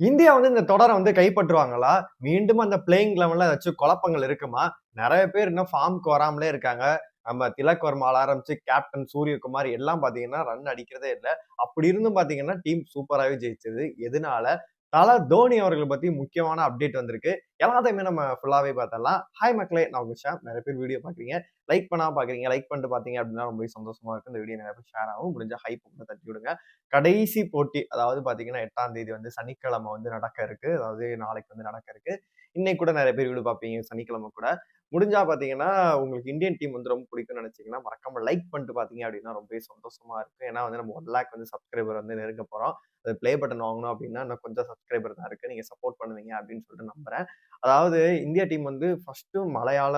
India வந்து இந்த தொடரை வந்து கைப்பற்றுவாங்களா? மீண்டும் அந்த பிளேயிங் லெவன்ல ஏதாச்சும் குழப்பங்கள் இருக்குமா? நிறைய பேர் இன்னும் ஃபார்முக்கு வராமலே இருக்காங்க. நம்ம திலக் வர்மால ஆரம்பிச்சு கேப்டன் சூரியகுமார் எல்லாம் பாத்தீங்கன்னா ரன் அடிக்கிறதே இல்லை. அப்படி இருந்தும் பாத்தீங்கன்னா டீம் சூப்பராகவே ஜெயிச்சது. எதனால? தல தோனி அவர்கள் பத்தி முக்கியமான அப்டேட் வந்திருக்கு. எல்லாத்தையுமே நம்ம ஃபுல்லாவே பார்த்தலாம் ஹாய் மக்களே நான் உங்க நிறைய பேர் வீடியோ பாக்குறீங்க லைக் பண்ணா பாக்குறீங்க லைக் பண்ணிட்டு பாத்தீங்க அப்படின்னா ரொம்ப சந்தோஷமா இருக்கு இந்த வீடியோ நிறைய பேர் ஷேர் ஆகும். முடிஞ்ச ஹைப் கூட தட்டி விடுங்க. கடைசி போட்டி அதாவது பாத்தீங்கன்னா எட்டாம் தேதி வந்து சனிக்கிழமை வந்து நடக்க இருக்கு. அதாவது நாளைக்கு வந்து நடக்க இருக்கு. இன்னைக்கு கூட நிறைய பேர் வீடு பார்ப்பீங்க. சனிக்கிழமை கூட. முடிஞ்சா பாத்தீங்கன்னா உங்களுக்கு இந்தியன் டீம் வந்து ரொம்ப பிடிக்கும்னு நினைச்சீங்கன்னா மறக்காம லைக் பண்ணிட்டு பாத்தீங்க அப்படின்னா ரொம்பவே சந்தோஷமா இருக்கும். ஏன்னா வந்து நம்ம ஒன் லேக் வந்து சப்ஸ்கிரைபர் வந்து நெருங்க போறோம். அது ப்ளே பட்டன் வாங்கணும் அப்படின்னா இன்னும் கொஞ்சம் சப்ஸ்கிரைபர் தான் இருக்குது நீங்கள் சப்போர்ட் பண்ணுவீங்க அப்படின்னு சொல்லிட்டு நம்புகிறேன் அதாவது இந்தியா டீம் வந்து ஃபஸ்ட்டு மலையாள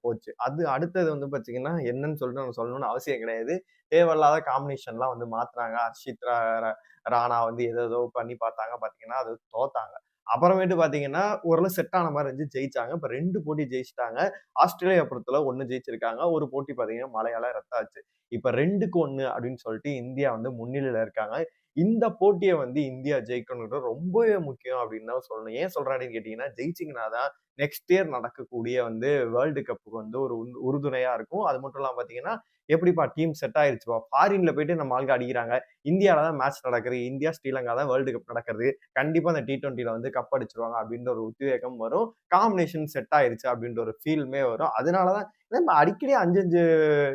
போச்சு. அது அடுத்தது வந்து பார்த்தீங்கன்னா என்னன்னு சொல்லிட்டு நம்ம சொல்லணும்னு அவசியம் கிடையாது. தேவையில்லாத காம்பினேஷன்லாம் வந்து மாற்றுறாங்க ஹர்ஷித் ரா- ராணா வந்து ஏதோ பண்ணி பார்த்தாங்க. பார்த்தீங்கன்னா அது தோத்தாங்க. அப்புறமேட்டு பார்த்தீங்கன்னா ஓரளவு செட் ஆன மாதிரி இருந்துச்சு. ஜெயிச்சாங்க. இப்போ ரெண்டு போட்டி ஜெயிச்சிட்டாங்க. ஆஸ்திரேலியா பொறுத்தல ஒன்று ஜெயிச்சிருக்காங்க. ஒரு போட்டி பார்த்தீங்கன்னா மலையாள ரத்தாச்சு. இப்போ ரெண்டுக்கு ஒன்று அப்படின்னு சொல்லிட்டு இந்தியா வந்து முன்னிலையில் இருக்காங்க. இந்த போட்டியை வந்து இந்தியா ஜெயிக்கணுன்றது ரொம்பவே முக்கியம் அப்படின்னு தான் சொல்லணும். ஏன் சொல்கிறாடின்னு கேட்டிங்கன்னா கேட்டீங்கன்னா ஜெயிச்சிங்கன்னா தான் நெக்ஸ்ட் இயர் நடக்கக்கூடிய வந்து வேர்ல்டு கப்புக்கு வந்து ஒரு உந்து- உறுதுணையா இருக்கும். அது மட்டும் இல்லாமல் பார்த்தீங்கன்னா எப்படிப்பா டீம் செட் ஆயிருச்சுப்பா? ஃபாரின்ல போயிட்டு நம்ம ஆளுங்க அடிக்கிறாங்க. இந்தியாவில் தான் மேட்ச் நடக்குது. இந்தியா ஸ்ரீலங்கா தான் வேர்ல்டு கப் நடக்கிறது கண்டிப்பா அந்த டி டுவெண்ட்டில வந்து கப் அடிச்சிருவாங்க அப்படின்ற ஒரு உத்வேகம் வரும். காம்பினேஷன் செட் ஆயிருச்சு அப்படின்ற ஒரு ஃபீல்மே வரும். அதனாலதான் நம்ம அடிக்கடி அஞ்சு அஞ்சு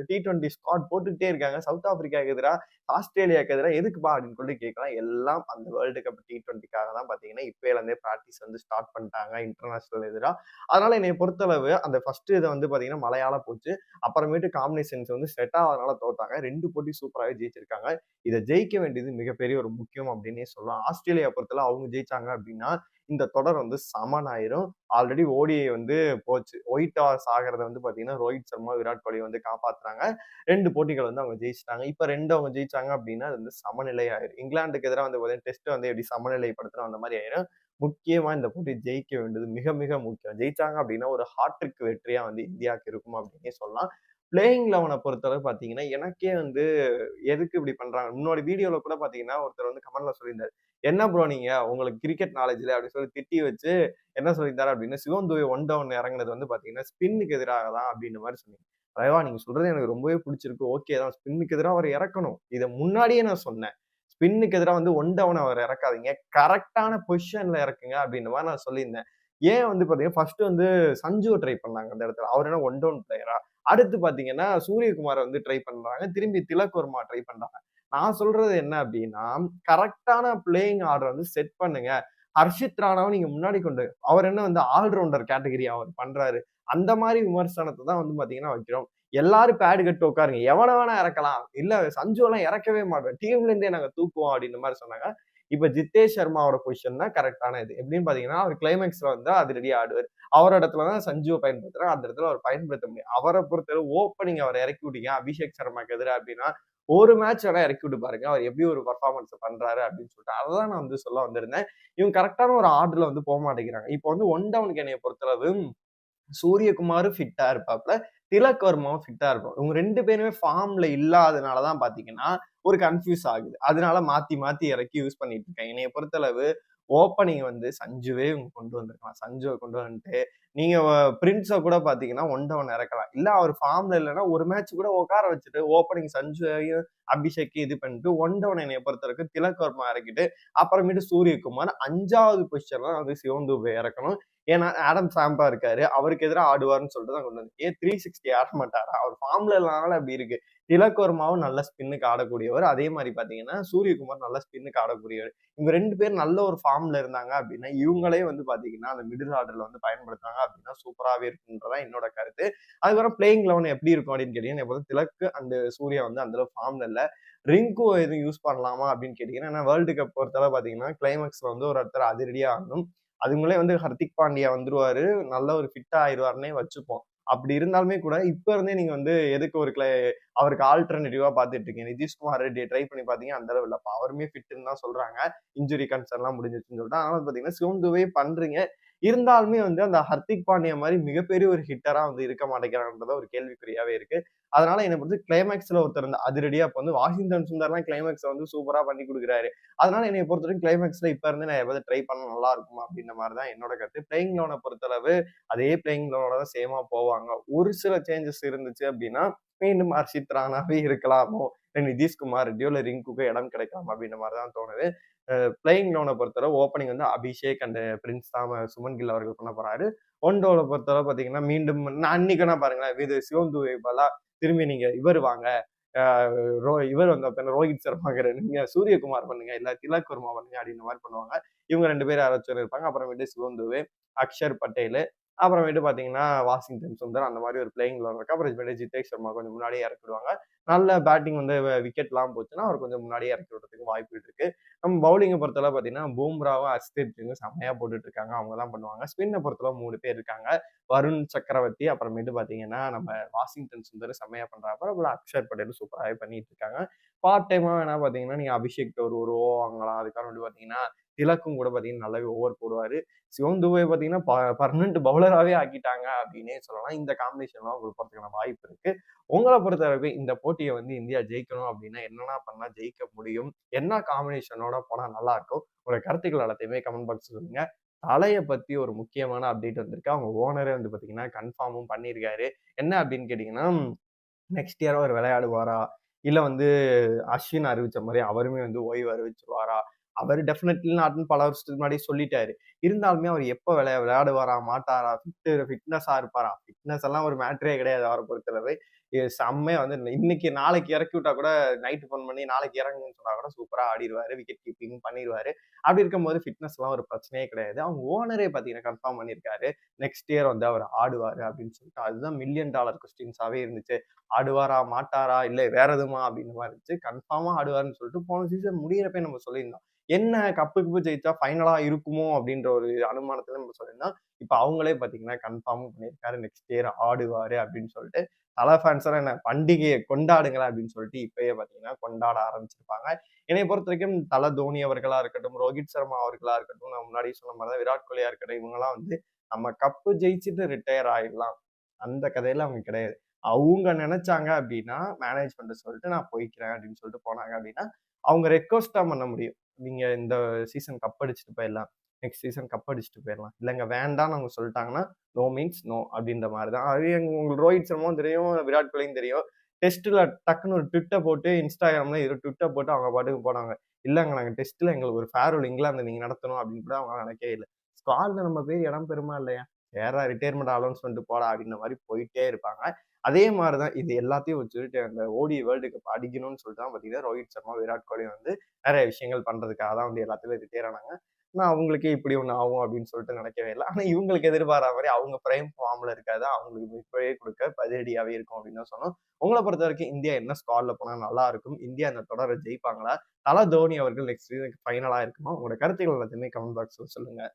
டி டுவெண்ட்டி ஸ்காட் போட்டுக்கிட்டே இருக்காங்க. சவுத் ஆப்பிரிக்காவுக்கு எதிராக ஆஸ்திரேலியாவுக்கு எதிராக எதுக்குப்பா அப்படின்னு சொல்லிட்டு கேட்கலாம். எல்லாம் அந்த வேர்ல்டு கப் டி டுவெண்ட்டிக்காக தான் பார்த்தீங்கன்னா இப்போலேருந்தே ப்ராக்டிஸ் வந்து ஸ்டார்ட் பண்ணிட்டாங்க இன்டர்நேஷனல் எதிராக அதனால என்னை பொறுத்தளவு அந்த ஃபர்ஸ்ட் இதை வந்து பார்த்தீங்கன்னா மலையாள போச்சு. அப்புறமேட்டு காம்பினேஷன்ஸ் வந்து செட் ஆகிறதுனால தோத்தாங்க. ரெண்டு போட்டி சூப்பராகவே ஜெயிச்சிருக்காங்க. இதை ஜெயிக்க வேண்டியது மிகப்பெரிய ஒரு முக்கியம் அப்படின்னே சொல்லலாம். ஆஸ்திரேலியா பொறுத்தல அவங்க ஜெயிச்சாங்க அப்படின்னா இந்த தொடர் வந்து சமன் ஆயிரும் ஆல்ரெடி ஓடிஐ வந்து போச்சு. ஒயிட் டாஸ் ஆகிறத வந்து பாத்தீங்கன்னா ரோஹித் சர்மா விராட் கோலி வந்து காப்பாத்துறாங்க. ரெண்டு போட்டிகள் வந்து அவங்க ஜெயிச்சிட்டாங்க. இப்ப ரெண்டு அவங்க ஜெயிச்சாங்க அப்படின்னா அது வந்து சமநிலை ஆயிரும் இங்கிலாந்துக்கு எதிராக வந்து பாத்தீங்கன்னா டெஸ்ட் வந்து எப்படி சமநிலைப்படுத்துறோம் அந்த மாதிரி ஆயிரும். முக்கியமா இந்த போட்டி ஜெயிக்க வேண்டியது மிக மிக முக்கியம். ஜெயிச்சாங்க அப்படின்னா ஒரு ஹாட்ரிக் வெற்றியா வந்து இந்தியாவுக்கு இருக்கும் அப்படின்னே சொல்லலாம். பிளேயிங் லெவனை பொறுத்தளவு பார்த்தீங்கன்னா எனக்கே வந்து எதுக்கு இப்படி பண்றாங்க? முன்னாடி வீடியோல கூட பாத்தீங்கன்னா ஒருத்தர் வந்து கமெண்ட்ல சொல்லியிருந்தாரு. என்ன ப்ரோ நீங்க? உங்களுக்கு கிரிக்கெட் நாலேஜில் அப்படின்னு சொல்லி திட்டி வச்சு என்ன சொல்லியிருந்தாரு அப்படின்னு சிவன் துவை ஒன் டவுன் இறங்குனது வந்து பாத்தீங்கன்னா ஸ்பின்னுக்கு எதிராக தான். அப்படின்ற மாதிரி சொன்னீங்க. ரயவா நீங்க சொல்றது எனக்கு ரொம்பவே பிடிச்சிருக்கு. ஓகே தான். ஸ்பின்னுக்கு எதிராக அவர் இறக்கணும். இதை முன்னாடியே நான் சொன்னேன். ஸ்பின்னுக்கு எதிராக வந்து ஒன் டவுன் அவர் இறக்காதீங்க. கரெக்டான பொசிஷன்ல இறக்குங்க. அப்படின்ற மாதிரி நான் சொல்லியிருந்தேன். ஏன் வந்து பாத்தீங்கன்னா ஃபர்ஸ்ட் வந்து சஞ்சுவை ட்ரை பண்ணாங்க அந்த இடத்துல. அவர் என்ன ஒன் டவுன் பிளேயரா அடுத்து பாத்தீங்கன்னா சூரியகுமாரை வந்து ட்ரை பண்றாங்க. திரும்பி திலக்குர்மா ட்ரை பண்றாங்க. நான் சொல்றது என்ன அப்படின்னா கரெக்டான பிளேயிங் ஆர்டர் வந்து செட் பண்ணுங்க. ஹர்ஷித் ராணாவை நீங்க முன்னாடி கொண்டு அவர் என்ன வந்து ஆல்ரவுண்டர் கேட்டகரி அவர் பண்றாரு. அந்த மாதிரி விமர்சனத்தை தான் வந்து பாத்தீங்கன்னா வைக்கிறோம். எல்லாரும் பேடு கட்டு உட்காருங்க. எவனை வேணா இறக்கலாம். இல்ல சஞ்சு எல்லாம் இறக்கவே மாட்டோம். டீம்ல இருந்தே நாங்க தூக்குவோம் அப்படின்ற மாதிரி சொன்னாங்க. இப்போ ஜித்தேஷ் சர்மாவோட பொசிஷன் தான் கரெக்டான இது. எப்படின்னு பார்த்தீங்கன்னா அவர் கிளைமேக்ஸ்ல வந்து அது ரெடி ஆடுவார். அவர் இடத்துல தான் சஞ்சுவை பயன்படுத்துறாரு. அந்த இடத்துல அவர் பயன்படுத்த முடியும். அவரை பொறுத்தவரை ஓப்பனிங் அவர் இறக்கி விட்டீங்க. அபிஷேக் சர்மாக்கு எதிராக அப்படின்னா ஒரு மேட்ச் வேணா இறக்கி விட்டு பாருங்க. அவர் எப்படி ஒரு பர்ஃபார்மன்ஸ் பண்றாரு அப்படின்னு சொல்லிட்டு அதான் நான் வந்து சொல்ல வந்திருந்தேன். இவங்க கரெக்டான ஒரு ஆர்டர்ல வந்து போக மாட்டேங்கிறாங்க. இப்போ வந்து ஒன் டவுனுக்கு என்னைய பொறுத்தளவு சூரியகுமாரும் ஃபிட்டா இருப்பாப்ல திலக் வர்மாவும் ஃபிட்டா இருக்கும் இவங்க ரெண்டு பேருமே ஃபார்ம்ல இல்லாதனாலதான் பாத்தீங்கன்னா ஒரு கன்ஃபியூஸ் ஆகுது. அதனால மாத்தி மாத்தி இறக்கி யூஸ் பண்ணிட்டு இருக்காங்க என்னைய பொறுத்தளவு ஓப்பனிங் வந்து சஞ்சுவே இவங்க கொண்டு வந்திருக்கலாம். சஞ்சுவை கொண்டு வந்துட்டு நீங்க பிரின்ஸை கூட பாத்தீங்கன்னா ஒன் டவுன் இறக்கலாம். இல்ல அவர் ஃபார்ம்ல இல்லைன்னா ஒரு மேட்ச் கூட உட்கார வச்சுட்டு ஓப்பனிங் சஞ்சுவையும் அபிஷேக்கையும் இது பண்ணிட்டு ஒன் டவுன் என்னைய பொறுத்த வரைக்கும் திலக் வர்மா இறக்கிட்டு அப்புறமேட்டு சூரியகுமார் அஞ்சாவது பொசிஷன்ல வந்து சிவன் துபை இறக்கணும். ஏன்னா ஆடம் சாம்பா இருக்காரு அவருக்கு எதிராக ஆடுவார்னு சொல்லிட்டு தான் கொண்டு வந்து ஏ த்ரீ சிக்ஸ்டி ஆட மாட்டாரா? அவர் ஃபார்ம்ல இல்லாமல் அப்படி இருக்கு. திலக்வர்மாவும் நல்ல ஸ்பின்னுக்கு ஆடக்கூடியவர். அதே மாதிரி பாத்தீங்கன்னா சூரியகுமார் நல்ல ஸ்பின்னுக்கு ஆடக்கூடியவர். இவங்க ரெண்டு பேர் நல்ல ஒரு ஃபார்ம்ல இருந்தாங்க அப்படின்னா இவங்களே வந்து பாத்தீங்கன்னா அந்த மிடில் ஆர்டர்ல வந்து பயன்படுத்தாங்க அப்படின்னா சூப்பராகவே இருக்குன்றதான் என்னோட கருத்து. அதுக்கப்புறம் பிளேயிங் லெவன் எப்படி இருக்கும் அப்படின்னு கேட்டீங்கன்னா திலக்கு அந்த சூர்யா வந்து அந்த அளவு ஃபார்ம்ல இல்ல ரிங்கு எதுவும் யூஸ் பண்ணலாமா அப்படின்னு கேட்டீங்கன்னா ஏன்னா வேர்ல்டு கப் பொறுத்தளவு பாத்தீங்கன்னா கிளைமேக்ஸ்ல வந்து ஒரு ஒருத்தர் அதிரடியாக ஆகணும் அதுங்களே வந்து ஹர்திக் பாண்டியா வந்துருவாரு நல்ல ஒரு ஃபிட்டா ஆயிடுவாருன்னே வச்சுப்போம். அப்படி இருந்தாலுமே கூட இப்ப இருந்தே நீங்க வந்து எதுக்கு ஒரு கிளை அவருக்கு ஆல்டர்னேட்டிவா பாத்துட்டு இருக்கீங்க நிதிஷ்குமார் ரெட்டி ட்ரை பண்ணி பாத்தீங்க அந்த அளவு இல்ல. அவருமே ஃபிட்னு தான் சொல்றாங்க. இன்ஜுரி கன்சர்ன் எல்லாம் முடிஞ்சிருச்சுன்னு சொல்லிட்டு ஆனால் பாத்தீங்கன்னா சிவந்துவே பண்றீங்க. இருந்தாலுமே வந்து அந்த ஹர்திக் பாண்டியா மாதிரி மிகப்பெரிய ஒரு ஹிட்டரா வந்து இருக்க மாட்டேங்கிறான்றத ஒரு கேள்விக்குறியாவே இருக்கு. அதனால எனக்கு பொறுத்து கிளைமேக்ஸ்ல ஒருத்தர் வந்து அதிரடியா இப்போ வந்து வாஷிங்டன் சுந்தர்லாம் கிளைமேக்ஸ் வந்து சூப்பரா பண்ணி கொடுக்குறாரு. அதனால என்னை பொறுத்த வரைக்கும் கிளைமேக்ஸ்ல இப்ப இருந்து நான் எதாவது ட்ரை பண்ண நல்லா இருக்குமா அப்படின்ற மாதிரி தான் என்னோட கருத்து. பிளேயிங் லோனை பொறுத்தளவு அதே பிளேயிங் லோனோட தான் சேமா போவாங்க. ஒரு சில சேஞ்சஸ் இருந்துச்சு அப்படின்னா மீண்டும் ஹர்ஷித் ராணாவே இருக்கலாமோ? நிதிஷ்குமார் ரெட்டியோ இல்லை ரிங்குக்கு இடம் கிடைக்கலாம் அப்படின்ற மாதிரி தான் தோணுது பிளேயிங் லோனை பொறுத்தளவு ஓப்பனிங் வந்து அபிஷேக் அண்ட் பிரின்ஸ் தாம சுமன் கில் அவர்கள் பண்ண போறாரு. ஒன் டோவில் பொறுத்தளவு பார்த்தீங்கன்னா மீண்டும் நான் அன்னைக்குன்னா பாருங்களேன் இது சிவந்து பலா திரும்பி நீங்க இவர் வாங்க. ரோ இவர் வந்து ரோஹித் சர்மாங்கிற நீங்க சூரியகுமார் பண்ணுங்க. இல்ல திலக் வர்மா பண்ணுங்க அப்படின்ற மாதிரி பண்ணுவாங்க. இவங்க ரெண்டு பேரும் யாராச்சும் இருப்பாங்க. அப்புறமேட்டு சிவந்துவே அக்ஷர் பட்டேல் அப்புறமேட்டு பார்த்தீங்கன்னா வாஷிங்டன் சுந்தர் அந்த மாதிரி ஒரு பிளேயிங் இருக்கு. அப்புறம் ஜிதேஷ் சர்மா கொஞ்சம் முன்னாடியே இறக்கிடுவாங்க. நல்ல பேட்டிங் வந்து விக்கெட்லாம் போச்சுன்னா அவர் கொஞ்சம் முன்னாடியே இறக்கி விடுறதுக்கு வாய்ப்பு இருக்கு. நம்ம பவுலிங்கை பொறுத்தளவு பார்த்தீங்கன்னா பூம்ராவும் அஸ்தித் சிங்கும் செம்மையா போட்டுட்டு இருக்காங்க அவங்க தான் பண்ணுவாங்க. ஸ்பின்னை பொறுத்தளவு மூணு பேர் இருக்காங்க. வருண் சக்கரவர்த்தி அப்புறமேட்டு பார்த்தீங்கன்னா நம்ம வாஷிங்டன் சுந்தர் செம்மையா பண்றாங்க அப்புறம் அக்ஷர் பட்டேல் சூப்பராகவே பண்ணிட்டு இருக்காங்க பார்ட் டைமா வேணா பார்த்தீங்கன்னா நீங்கள் அபிஷேக் ஒரு ஒரு ஓ வாங்கலாம் வந்து பார்த்தீங்கன்னா திலக்கும் கூட பார்த்தீங்கன்னா நல்லாவே ஓவர் போடுவார். சிவம் துபை பார்த்தீங்கன்னா பர்மனெண்ட் பவுலராகவே ஆக்கிட்டாங்க அப்படின்னே சொல்லலாம். இந்த காம்பினேஷன்லாம் உங்களுக்கு போகிறதுக்கான வாய்ப்பு இருக்குது உங்களை பொறுத்தவரைக்கும் இந்த போட்டியை வந்து இந்தியா ஜெயிக்கணும் அப்படின்னா என்னென்ன பண்ணால் ஜெயிக்க முடியும்? என்ன காம்பினேஷனோட போனால் நல்லாயிருக்கும் உங்களோட கருத்துக்கள் எல்லாத்தையுமே கமெண்ட் பாக்ஸ் சொல்லுங்க. தலையை பற்றி ஒரு முக்கியமான அப்டேட் வந்திருக்கு. அவங்க ஓனரே வந்து பார்த்தீங்கன்னா கன்ஃபார்மும் பண்ணியிருக்காரு என்ன அப்படின்னு கேட்டிங்கன்னா நெக்ஸ்ட் இயர் அவர் விளையாடுவாரா? இல்லை வந்து அஸ்வின் அறிவித்த மாதிரி அவருமே வந்து ஓய்வு அறிவிச்சிருவாரா? அவர் டெஃபினெட்லி நாட்டுன்னு பல வருஷத்துக்கு முன்னாடி சொல்லிட்டாரு. இருந்தாலுமே அவர் எப்போ விளையா விளையாடுவாரா மாட்டாரா ஃபிட்டு ஃபிட்னஸாக இருப்பாரா ஃபிட்னஸ் எல்லாம் ஒரு மேட்ரே கிடையாது அவரை பொறுத்தளவு. செம்மையாக வந்து இன்னைக்கு நாளைக்கு இறக்கி விட்டா கூட நைட்டு ஃபோன் பண்ணி நாளைக்கு இறங்குன்னு சொன்னா கூட சூப்பராக ஆடிடுவாரு விக்கெட் கீப்பிங் பண்ணிடுவாரு அப்படி இருக்கும்போது ஃபிட்னஸ்லாம் ஒரு பிரச்சனையே கிடையாது. அவங்க ஓனரே பார்த்தீங்கன்னா கன்ஃபார்ம் பண்ணியிருக்காரு நெக்ஸ்ட் இயர் வந்து அவர் ஆடுவார் அப்படின்னு சொல்லிட்டு அதுதான் மில்லியன் டாலர் கொஸ்டின்ஸாகவே இருந்துச்சு. ஆடுவாரா மாட்டாரா இல்லை வேற எதுமா அப்படின்னு மாதிரி இருந்துச்சு கன்ஃபார்மாக ஆடுவாருன்னு சொல்லிட்டு போன சீசன் முடியிறப்பே நம்ம சொல்லியிருந்தோம். என்ன கப்பு கப்பு ஜெயிச்சா ஃபைனலாக இருக்குமோ அப்படின்ற ஒரு அனுமானத்தில் நம்ம சொல்லியிருந்தோம். இப்போ அவங்களே பார்த்தீங்கன்னா கன்ஃபார்மும் பண்ணியிருக்காரு நெக்ஸ்ட் இயர் ஆடுவார் அப்படின்னு சொல்லிட்டு தலை ஃபேன்ஸெல்லாம் என்ன பண்டிகையை கொண்டாடுங்களா அப்படின்னு சொல்லிட்டு இப்பயே பார்த்தீங்கன்னா கொண்டாட ஆரம்பிச்சிருப்பாங்க. என்னை பொறுத்த வரைக்கும் தலை தோனி அவர்களாக இருக்கட்டும் ரோஹித் சர்மா அவர்களாக இருக்கட்டும் நான் முன்னாடி சொன்ன மாதிரி தான் விராட் கோலியாக இருக்கட்டும் இவங்கெல்லாம் வந்து நம்ம கப்பு ஜெயிச்சுட்டு ரிட்டையர் ஆயிடலாம். அந்த கதையில அவங்க கிடையாது. அவங்க நினைச்சாங்க அப்படின்னா மேனேஜ்மெண்ட் சொல்லிட்டு நான் போய்க்கிறேன் அப்படின்னு சொல்லிட்டு போனாங்க அப்படின்னா அவங்க ரெக்வஸ்டா பண்ண முடியும். நீங்க இந்த சீசன் கப் அடிச்சுட்டு போயிடலாம். நெக்ஸ்ட் சீசன் கப் அடிச்சுட்டு போயிடலாம் இல்லைங்க வேண்டாம்னு அவங்க சொல்லிட்டாங்கன்னா நோ மீன்ஸ் நோ அப்படின்ற மாதிரி தான். அது உங்களுக்கு ரோஹித் சர்மாவும் தெரியும் விராட் கோலியும் தெரியும். டெஸ்ட்டில் டக்குன்னு ஒரு ட்விட்டை போட்டு இன்ஸ்டாகிராமில் இது ட்விட்டை போட்டு அவங்க பாட்டுக்கு போனாங்க. இல்லைங்க நாங்கள் டெஸ்ட்டில் எங்களுக்கு ஒரு ஃபேர்வெல் இங்கிலாந்து நீங்கள் நடத்தணும் அப்படின்னு கூட அவங்க நினைக்கவே இல்லை. ஸ்குவாடில் நம்ம பேர் இடம் பெறுமா இல்லையா? வேற ரிட்டையர்மெண்ட் அலௌன்ஸ்மெண்ட் போடா அப்படின்ற மாதிரி போயிட்டே இருப்பாங்க. அதே மாதிரி தான் இது எல்லாத்தையும் வச்சுட்டு அந்த ஓடி வேர்ல்டு கப் அடிக்கணும்னு சொல்லிட்டு தான் பார்த்தீங்கன்னா ரோஹித் சர்மா விராட் கோலி வந்து நிறைய விஷயங்கள் பண்ணுறதுக்காக தான் வந்து எல்லாத்துலேயும் ரிட்டையர் ஆனாங்க. நான் அவங்களுக்கே இப்படி ஒன்று ஆகும் அப்படின்னு சொல்லிட்டு நினைக்கவே இல்லை. ஆனால் இவங்களுக்கு எதிர்பாராத மாதிரி அவங்க பிரைம் ஃபார்மில் இருக்காது அவங்களுக்கு இப்பவே கொடுக்க பதிலடியாகவே இருக்கும் அப்படின்னு தான் சொன்னோம் உங்களை பொறுத்த வரைக்கும் இந்தியா என்ன ஸ்குவாட்ல போனால் நல்லா இருக்கும்? இந்தியா அந்த தொடரை ஜெயிப்பாங்களா? தலா தோனி அவர்கள் நெக்ஸ்ட் ஃபைனலாக இருக்குமா? உங்களோட கருத்துக்கள் எல்லாத்தையுமே கமெண்ட் பாக்ஸில் சொல்லுங்கள்